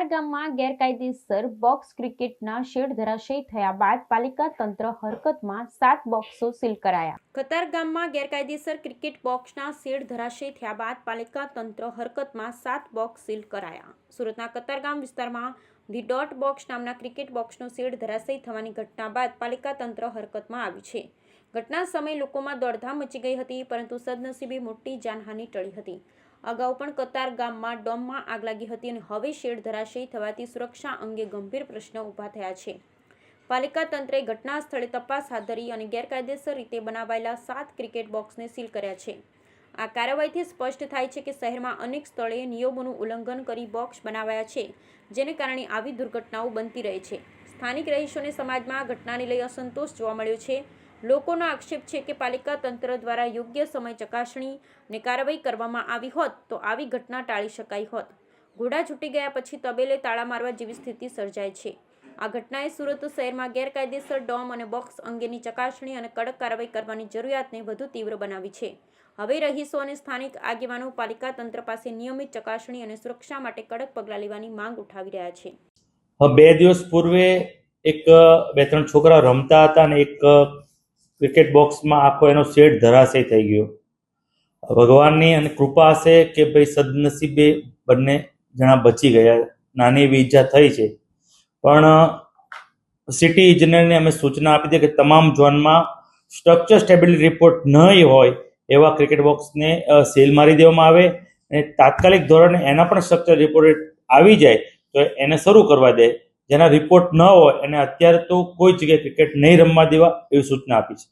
કતારગામમાં ગેરકાયદેસર બોક્સ ક્રિકેટના શેડ ધરાશયી થયા બાદ પાલિકા તંત્ર હરકતમાં સાત બોક્સો સીલ કરાયા. કતારગામમાં ગેરકાયદેસર ક્રિકેટ બોક્સના શેડ ધરાશયી થયા બાદ પાલિકા તંત્ર હરકતમાં સાત બોક્સ સીલ કરાયા. સુરતના કતારગામ વિસ્તારમાં ધી ડોટ બોક્સ નામના ક્રિકેટ બોક્સનો શેડ ધરાશયી થવાની ઘટના બાદ પાલિકા તંત્ર હરકતમાં આવ્યું છે. ઘટના સમયે લોકોમાં દોડધામ મચી ગઈ હતી, પરંતુ સદનસીબે મોટી જાનહાનિ ટળી હતી. અગાઉ પણ કતાર ગામમાં ડોમમાં આગ લાગી હતી અને હવે શેડ ધરાશયી થવાથી સુરક્ષા અંગે ગંભીર પ્રશ્નો ઊભા થયા છે. પાલિકા તંત્રે ઘટના સ્થળે તપાસ હાથ ધરી અને ગેરકાયદેસર રીતે બનાવાયેલા સાત ક્રિકેટ બોક્સને સીલ કર્યા છે. આ કાર્યવાહીથી સ્પષ્ટ થાય છે કે શહેરમાં અનેક સ્થળે નિયમોનું ઉલ્લંઘન કરી બોક્સ બનાવાયા છે, જેને કારણે આવી દુર્ઘટનાઓ બનતી રહે છે. સ્થાનિક રહીશોને સમાજમાં આ ઘટનાને લઈ અસંતોષ જોવા મળ્યો છે. લોકોનો આક્ષેપ છે કે પાલિકા તંત્ર દ્વારા યોગ્ય સમય ચકાસણી અને કાર્યવાહી કરવામાં આવી હોત તો આવી ઘટના ટાળી શકાઈ હોત. ઘોડા છૂટી ગયા પછી તબેલે તાળા મારવા જેવી સ્થિતિ સર્જાય છે. આ ઘટનાએ સુરત શહેરમાં ગેરકાયદેસર ડોમ અને બોક્સ અંગેની ચકાસણી અને કડક કાર્યવાહી કરવાની જરૂરિયાતને વધુ તીવ્ર બનાવી છે. હવે રહીશો અને સ્થાનિક આગેવાનો પાલિકા તંત્ર પાસે નિયમિત ચકાસણી અને સુરક્ષા માટે કડક પગલાં લેવાની માંગ ઉઠાવી રહ્યા છે. બે દિવસ પૂર્વે એક, બે ત્રણ છોકરા રમતા હતા અને એક ક્રિકેટ બોક્સમાં આખો એનો શેડ ધરાશય થઈ ગયો. ભગવાનની અને કૃપા હશે કે ભાઈ સદનસીબે બંને જણા બચી ગયા. નાની એવી ઈજા થઈ છે. પણ સિટી ઇજનેરને અમે સૂચના આપી દીધી કે તમામ ઝોનમાં સ્ટ્રક્ચર સ્ટેબિલિટી રિપોર્ટ નહીં હોય એવા ક્રિકેટ બોક્સને સેલ મારી દેવામાં આવે અને તાત્કાલિક ધોરણે એના પણ સ્ટ્રક્ચર રિપોર્ટ આવી જાય તો એને શરૂ કરવા દે. જેના રિપોર્ટ ન હોય એને અત્યારે તો કોઈ જગ્યાએ ક્રિકેટ નહીં રમવા દેવા એવી સૂચના આપી છે.